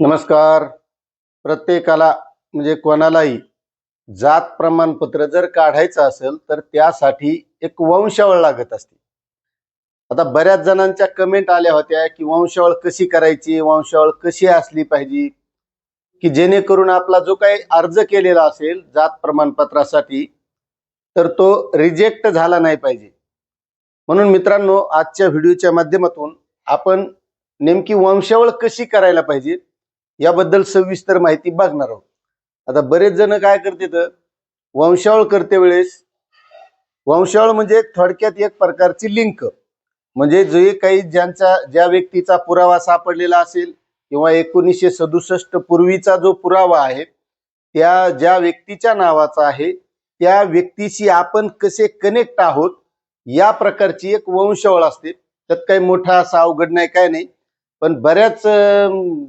नमस्कार. प्रत्येकाला म्हणजे कोणालाही जात प्रमाणपत्र जर काढायचं असेल तर त्यासाठी एक वंशावळ लागत असते. आता बऱ्याच जणांच्या कमेंट आल्या होत्या की वंशावळ कशी करायची वंशावळ कशी असली पाहिजे? की जेणेकरून आपला जो काही अर्ज केलेला असेल जात प्रमाणपत्रासाठी तर तो रिजेक्ट झाला नाही पाहिजे. म्हणून मित्रांनो आजच्या व्हिडिओच्या माध्यमातून आपण नेमकी वंशावळ कशी करायला पाहिजे याबद्दल सविस्तर माहिती बघणार आहोत. आता बरेच जण काय करतात वंशावळ करते वेळेस. वंशावळ म्हणजे थोडक्यात एक प्रकारची लिंक. म्हणजे जे काही ज्यांचा ज्या व्यक्तीचा पुरावा सापडलेला असेल किंवा एकोणीसशे सदुसष्ट पूर्वीचा जो पुरावा आहे त्या ज्या व्यक्तीच्या नावाचा आहे त्या व्यक्तीशी आपण कसे कनेक्ट आहोत या प्रकारची एक वंशावळ असते. त्यात काही मोठा असा अवघड नाही काय नाही. पण बऱ्याच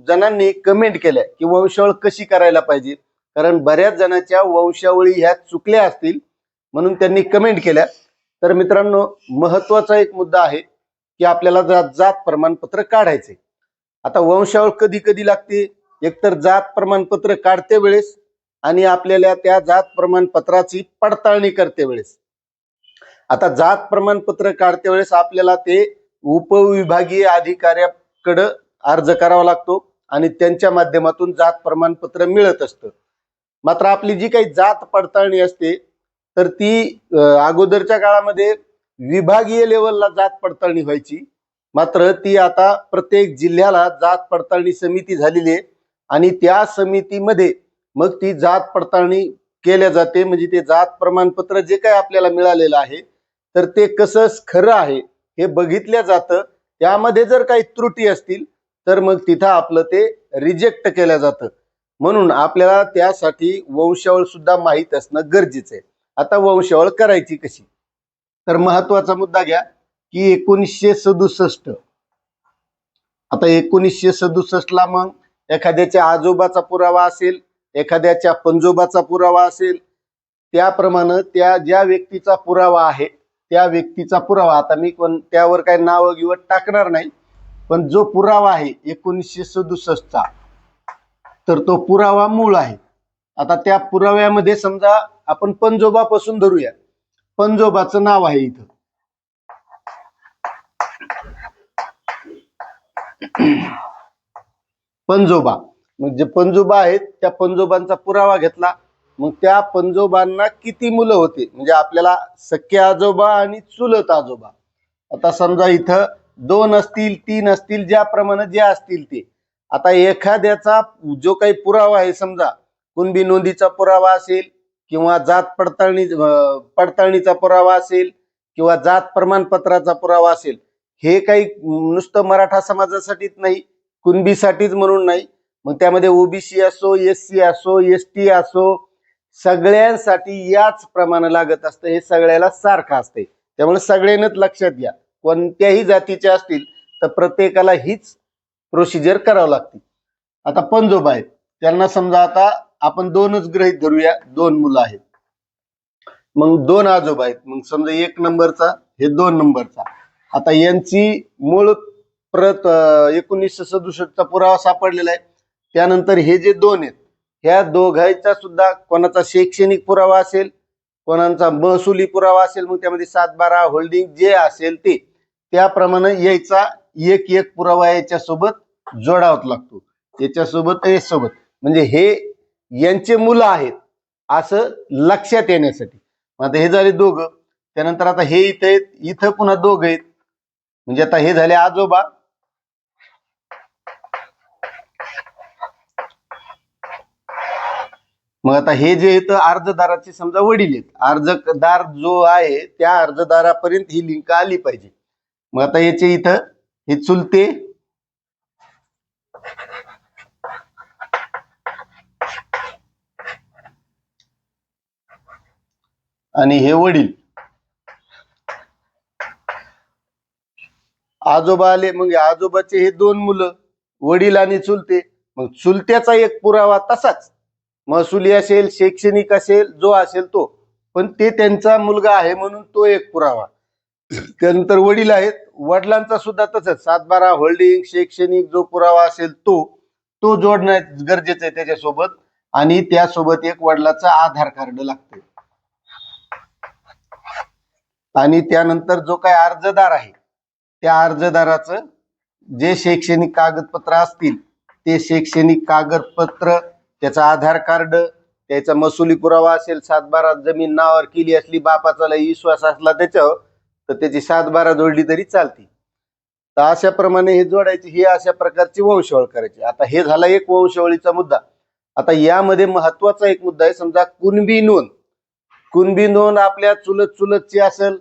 जणांनी कमेंट केल्या की वंशावळ कशी करायला पाहिजे? कारण बऱ्याच जणांच्या वंशावळी ह्या चुकल्या असतील म्हणून त्यांनी कमेंट केल्या. तर मित्रांनो महत्त्वाचा एक मुद्दा आहे की आपल्याला जात जात प्रमाणपत्र काढायचे. आता वंशावळ कधी कधी लागते? एकतर जात प्रमाणपत्र काढते वेळेस आणि आपल्याला त्या जात प्रमाणपत्राची पडताळणी करते वेळेस. आता जात प्रमाणपत्र काढते वेळेस आपल्याला ते उपविभागीय अधिकाऱ्या कडं अर्ज करावा लागतो आणि त्यांच्या माध्यमातून जात प्रमाणपत्र मिळत असतं. मात्र आपली जी काही जात पडताळणी असते तर ती अगोदरच्या काळामध्ये विभागीय लेवलला जात पडताळणी व्हायची. मात्र ती आता प्रत्येक जिल्ह्याला जात पडताळणी समिती झालेली आहे आणि त्या समितीमध्ये मग ती जात पडताळणी केल्या जाते. म्हणजे ते जात प्रमाणपत्र जे काही आपल्याला मिळालेलं आहे तर ते कसं खरं आहे हे बघितलं जातं. त्यामध्ये जर काही त्रुटी असतील तर मग तिथं आपलं ते रिजेक्ट केलं जातं. म्हणून आपल्याला त्यासाठी वंशावळ सुद्धा माहीत असणं गरजेचं आहे. आता वंशावळ करायची कशी? तर महत्त्वाचा मुद्दा घ्या की एकोणीसशे सदुसष्ट. आता एकोणीसशे सदुसष्ट ला मग एखाद्याच्या आजोबाचा पुरावा असेल एखाद्याच्या पंजोबाचा पुरावा असेल त्याप्रमाणे त्या ज्या व्यक्तीचा पुरावा आहे त्या व्यक्तीचा पुरावा. आता मी कोण त्यावर काही नाव गिवत टाकणार नाही पण जो पुरावा आहे एकोणीसशे सदुसष्टचा तर तो पुरावा मूळ आहे. आता त्या पुराव्यामध्ये समजा आपण पंजोबापासून धरूया. पंजोबाचं नाव आहे इथं. पंजोबा. म्हणजे पंजोबा आहेत त्या पंजोबांचा पुरावा घेतला. मग त्या पंजोबांना किती मुलं होते? म्हणजे आपल्याला सख्खे आजोबा आणि चुलत आजोबा. आता समजा इथं दोन असतील तीन असतील ज्याप्रमाणे जे असतील ते. आता एखाद्याचा जो काही पुरावा आहे समजा कुणबी नोंदीचा पुरावा असेल किंवा जात पडताळणी पडताळणीचा पुरावा असेल किंवा जात प्रमाणपत्राचा पुरावा असेल हे काही नुसतं मराठा समाजासाठीच नाही कुणबीसाठीच म्हणून नाही. मग त्यामध्ये ओबीसी असो एस सी असो एस टी असो सगळ्यांसाठी याच प्रमाण लागत असतं हे सगळ्याला सारखं असते त्यामुळे सगळ्यांनाच लक्षात घ्या. कोणत्याही जातीचे असतील तर प्रत्येकाला हीच प्रोसिजर करावं लागते. आता पंजोबा आहेत. त्यांना समजा आता आपण दोनच ग्रहित धरूया. दोन मुलं आहेत. मग दोन आजोबा आहेत. मग समजा एक नंबरचा हे दोन नंबरचा. आता यांची मूळ प्रत एकोणीसशे एकोणीसशे सदुसष्टचा पुरावा सापडलेला आहे. त्यानंतर हे जे दोन आहेत ह्या दोघांचा सुद्धा कोणाचा शैक्षणिक पुरावा असेल कोणाचा महसुली पुरावा असेल मग त्यामध्ये सात बारा होल्डिंग जे असेल ते त्याप्रमाणे यायचा एक एक पुरावा याच्यासोबत जोडावाच लागतो. याच्यासोबत याच्यासोबत. म्हणजे हे यांचे मुलं आहेत असं लक्षात येण्यासाठी. आता हे झाले दोघं. त्यानंतर आता हे इथं आहेत इथं पुन्हा दोघं आहेत. म्हणजे आता हे झाले आजोबा मग आता हे जे आहेत अर्जदाराचे समजा वडील आहेत अर्जदार जो आहे त्या अर्जदारापर्यंत ही लिंक आली पाहिजे. मग आता याचे इथं हे चुलते आणि हे वडील. आजोबा आले मग आजोबाचे हे दोन मुलं वडील आणि चुलते. मग चुलत्याचा एक पुरावा तसाच. महसुली असेल शैक्षणिक असेल जो असेल तो. पण ते त्यांचा मुलगा आहे म्हणून तो एक पुरावा. त्यानंतर वडील आहेत. वडिलांचा सुद्धा तसंच. सातबारा होल्डिंग शैक्षणिक जो पुरावा असेल तो तो जोडणं गरजेचं आहे त्याच्यासोबत. आणि त्यासोबत एक वडिलाचा आधार कार्ड लागतं आणि त्यानंतर जो काय अर्जदार आहे त्या अर्जदाराचं जे शैक्षणिक कागदपत्र असतील ते शैक्षणिक कागदपत्र त्याचं आधार कार्ड त्याचा महसुली पुरावा असेल सातबारा जमीन नावावर केली असली बापाचा विश्वास असला त्याच्यावर तर त्याची सातबारा जोडली तरी चालते. तर अशा प्रमाणे हे जोडायची ही अशा प्रकारची वंशावळ करायची. आता हे झाला एक वंशावळीचा मुद्दा. आता यामध्ये महत्त्वाचा एक मुद्दा आहे समजा कुणबी नोंद. कुणबी नोंद आपल्या चुलत चुलतची असेल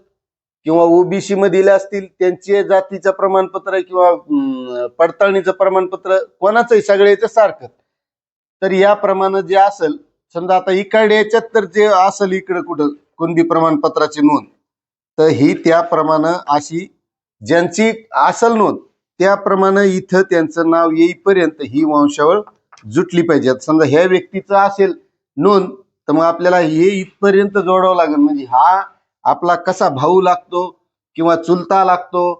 किंवा ओबीसी मधील असतील त्यांचे जातीचं प्रमाणपत्र किंवा पडताळणीचं प्रमाणपत्र कोणाचंही सगळ्याचं सारखं. तर याप्रमाणे जे असेल समजा आता इकडे याच्यात तर जे असेल इकडं कुठं कुणबी प्रमाणपत्राची नोंद तर ही त्याप्रमाणे अशी ज्यांची असल नोंद त्याप्रमाणे इथं त्यांचं नाव येईपर्यंत ही वंशावळ जुटली पाहिजे. समजा ह्या व्यक्तीचं असेल नोंद तर मग आपल्याला हे इथपर्यंत जोडावं लागेल. म्हणजे हा आपला कसा भाऊ लागतो किंवा चुलता लागतो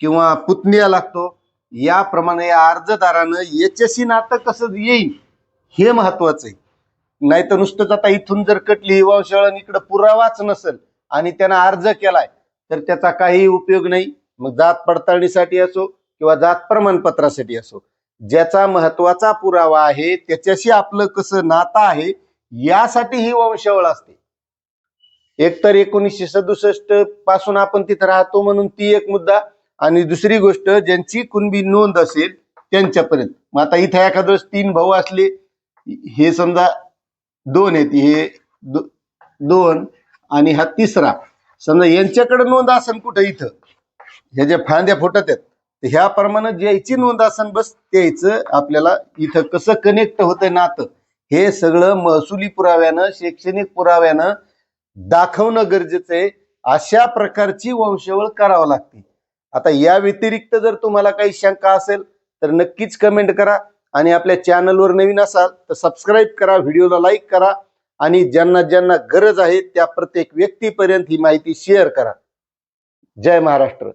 किंवा पुतण्या लागतो याप्रमाणे या अर्जदारानं याच्याशी नातं कसं येईल हे महत्वाचं आहे. नाहीतर नुसतंच आता इथून जर कटली वंशावळ आणि इकडं पुरावाच नसेल आणि त्यानं अर्ज केलाय तर त्याचा काही उपयोग नाही. मग जात पडताळणीसाठी असो किंवा जात प्रमाणपत्रासाठी असो ज्याचा महत्त्वाचा पुरावा आहे त्याच्याशी आपलं कसं नातं आहे यासाठी ही वंशावळ असते. एकतर एकोणीसशे सदुसष्टपासून आपण तिथं राहतो म्हणून ती एक मुद्दा. आणि दुसरी गोष्ट ज्यांची कुणबी नोंद असेल त्यांच्यापर्यंत. मग आता इथं एखादं तीन भाऊ असले हे समजा दोन आहेत हे दो- दोन आणि हा तिसरा. समजा यांच्याकडे नोंद आसन कुठं इथं? ह्या ज्या फांद्या फुटत आहेत तर ह्याप्रमाणे ज्याची नोंद आसन बस त्याचं आपल्याला इथं कसं कनेक्ट होतंय नातं हे सगळं महसुली पुराव्यानं शैक्षणिक पुराव्यानं दाखवणं गरजेचं आहे. अशा प्रकारची वंशवळ करावं लागते. आता या व्यतिरिक्त जर तुम्हाला काही शंका असेल तर नक्कीच कमेंट करा. आणि आपल्या चॅनलवर नवीन असाल तर सबस्क्राईब करा व्हिडिओला लाईक करा आणि ज्यांना ज्यांना गरज आहे त्या प्रत्येक व्यक्तीपर्यंत ही माहिती शेअर करा. जय महाराष्ट्र.